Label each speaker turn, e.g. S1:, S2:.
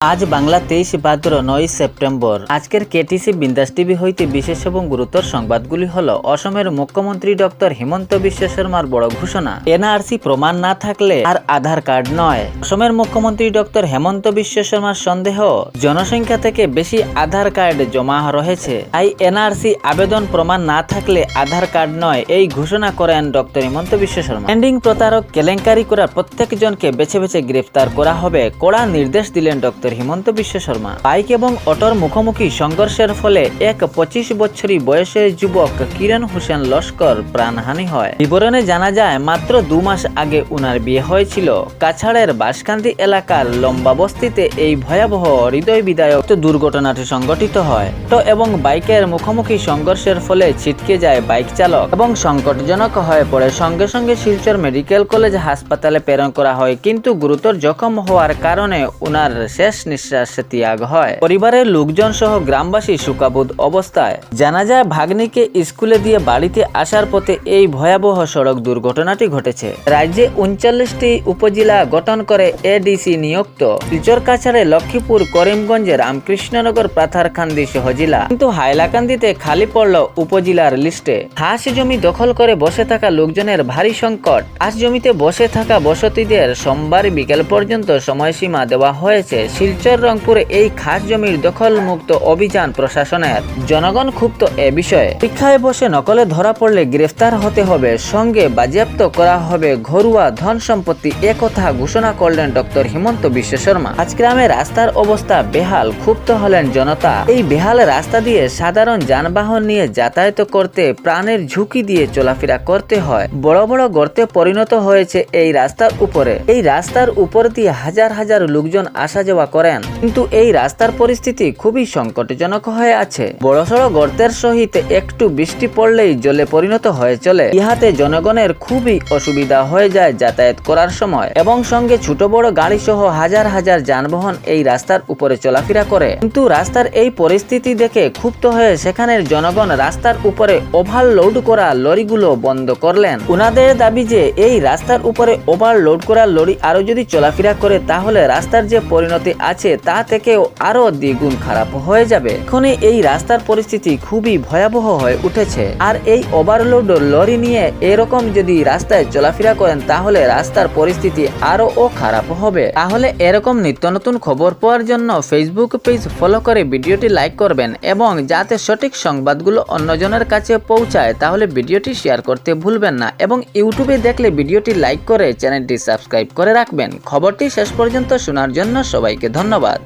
S1: আজ বাংলা তেইশ ভাদ্র নয় সেপ্টেম্বর। আজকের কেটিসি বিন্দাস টিভি হইতে বিশেষ এবং গুরুতর সংবাদগুলি হল, অসমের মুখ্যমন্ত্রী ডক্টর হিমন্ত বিশ্ব শর্মার বড় ঘোষণা, এনআরসি প্রমাণ না থাকলে আর আধার কার্ড নয়। অসমের মুখ্যমন্ত্রী ডক্টর হেমন্ত বিশ্ব শর্মার সন্দেহ, জনসংখ্যা থেকে বেশি আধার কার্ড জমা রয়েছে। তাই এনআরসি আবেদন প্রমাণ না থাকলে আধার কার্ড নয়, এই ঘোষণা করেন ডক্টর হিমন্ত বিশ্ব শর্মা। পেন্ডিং প্রতারক কেলেঙ্কারি করা প্রত্যেকজনকে বেছে বেছে গ্রেফতার করা হবে, কড়া নির্দেশ দিলেন ডক্টর হিমন্ত বিশ্ব শর্মা। বাইক এবং অটোর মুখোমুখি সংঘর্ষের ফলে এক পঁচিশ বছরী বয়সের যুবক কিরণ হোসেন লস্কর প্রাণহানি হয়। বিবরণে জানা যায়, মাত্র দু মাস আগে উনার বিয়ে হয়েছিল। কাছাড়ের বাসকান্দি এলাকার লম্বা বস্তিতে এই ভয়াবহ হৃদয় বিদায়ক দুর্ঘটনাটি সংঘটিত হয়। তো এবং বাইকের মুখোমুখি সংঘর্ষের ফলে ছিটকে যায় বাইক চালক এবং সংকটজনক হয়ে পড়ে। সঙ্গে সঙ্গে শিলচর মেডিকেল কলেজ হাসপাতালে প্রেরণ করা হয়, কিন্তু গুরুতর জখম হওয়ার কারণে উনার শেষ নিঃশ্বাস ত্যাগ হয়। পরিবারের লোকজন সহ গ্রামবাসী সুকাবুদ অবস্থায়। জানা যায়, ভাগ্নিকে স্কুলে দিয়ে বাড়িতে আসার পথে এই ভয়াবহ সড়ক দুর্ঘটনাটি ঘটেছে। রাজ্যে উনচল্লিশটি উপজেলা গঠন করে এডিসি নিযুক্ত। শিলচর কাছাড়ে লক্ষ্মীপুর, করিমগঞ্জে রামকৃষ্ণনগর পাথারকান্দি সহ জেলা। কিন্তু হাইলাকান্দিতে খালি পড়ল উপজেলার লিস্টে। হাঁস জমি দখল করে বসে থাকা লোকজনের ভারী সংকট। হাঁস জমিতে বসে থাকা বসতিদের সোমবার বিকেল পর্যন্ত সময়সীমা দেওয়া হয়েছে। শিলচর রংপুরে এই খাস জমির দখল মুক্ত অভিযান প্রশাসনের। জনগণ ক্ষুব্ধ এ বিষয়ে। শিক্ষায় বসে নকলে ধরা পড়লে গ্রেফতার হতে হবে। সঙ্গে বাজেয়াপ্ত করা হবে ঘরোয়া ধন সম্পত্তি একথা ঘোষণা করলেন ডক্টর হিমন্ত বিশ্ব শর্মা। আজ গ্রামে রাস্তার অবস্থা বেহাল, ক্ষুব্ধ হলেন জনতা। এই বেহাল রাস্তা দিয়ে সাধারণ যানবাহন নিয়ে যাতায়াত করতে প্রাণের ঝুঁকি দিয়ে চলাফেরা করতে হয়। বড় বড় গর্তে পরিণত হয়েছে এই রাস্তার উপরে। এই রাস্তার উপর দিয়ে হাজার হাজার লোকজন আসা যাওয়া করেন। কিন্তু এই রাস্তার পরিস্থিতি খুবই সংকটজনক হয়ে আছে। বড়সড় গর্তের সহিত একটু বৃষ্টি পড়লেই জলে পরিণত হয়ে চলে। ইহাতে জনগণের খুবই অসুবিধা হয়ে যায় যাতায়াত করার সময়। এবং সঙ্গে ছোট বড় গাড়ি সহ হাজার হাজার যানবাহন এই রাস্তার উপরে চলাফেরা করে। কিন্তু রাস্তার এই পরিস্থিতি দেখে ক্ষুব্ধ হয়ে সেখানের জনগণ রাস্তার উপরে ওভারলোড করা লরিগুলো বন্ধ করলেন। উনাদের দাবি যে, এই রাস্তার উপরে ওভারলোড করা লরি আরও যদি চলাফেরা করে, তাহলে রাস্তার যে পরিণতি আছে, তা থেকেও আরও দ্বিগুণ খারাপ হয়ে যাবে। এখনই এই রাস্তার পরিস্থিতি খুবই ভয়াবহ হয়ে উঠেছে। আর এই ওভারলোড লরি নিয়ে এরকম যদি রাস্তায় চলাফেরা করেন, তাহলে রাস্তার পরিস্থিতি আরও ও খারাপ হবে। তাহলে এরকম নিত্য নতুন খবর পাওয়ার জন্য ফেসবুক পেজ ফলো করে ভিডিওটি লাইক করবেন এবং যাতে সঠিক সংবাদগুলো অন্যজনের কাছে পৌঁছায়, তাহলে ভিডিওটি শেয়ার করতে ভুলবেন না এবং ইউটিউবে দেখলে ভিডিওটি লাইক করে চ্যানেলটি সাবস্ক্রাইব করে রাখবেন। খবরটি শেষ পর্যন্ত শোনার জন্য সবাইকে ধন্যবাদ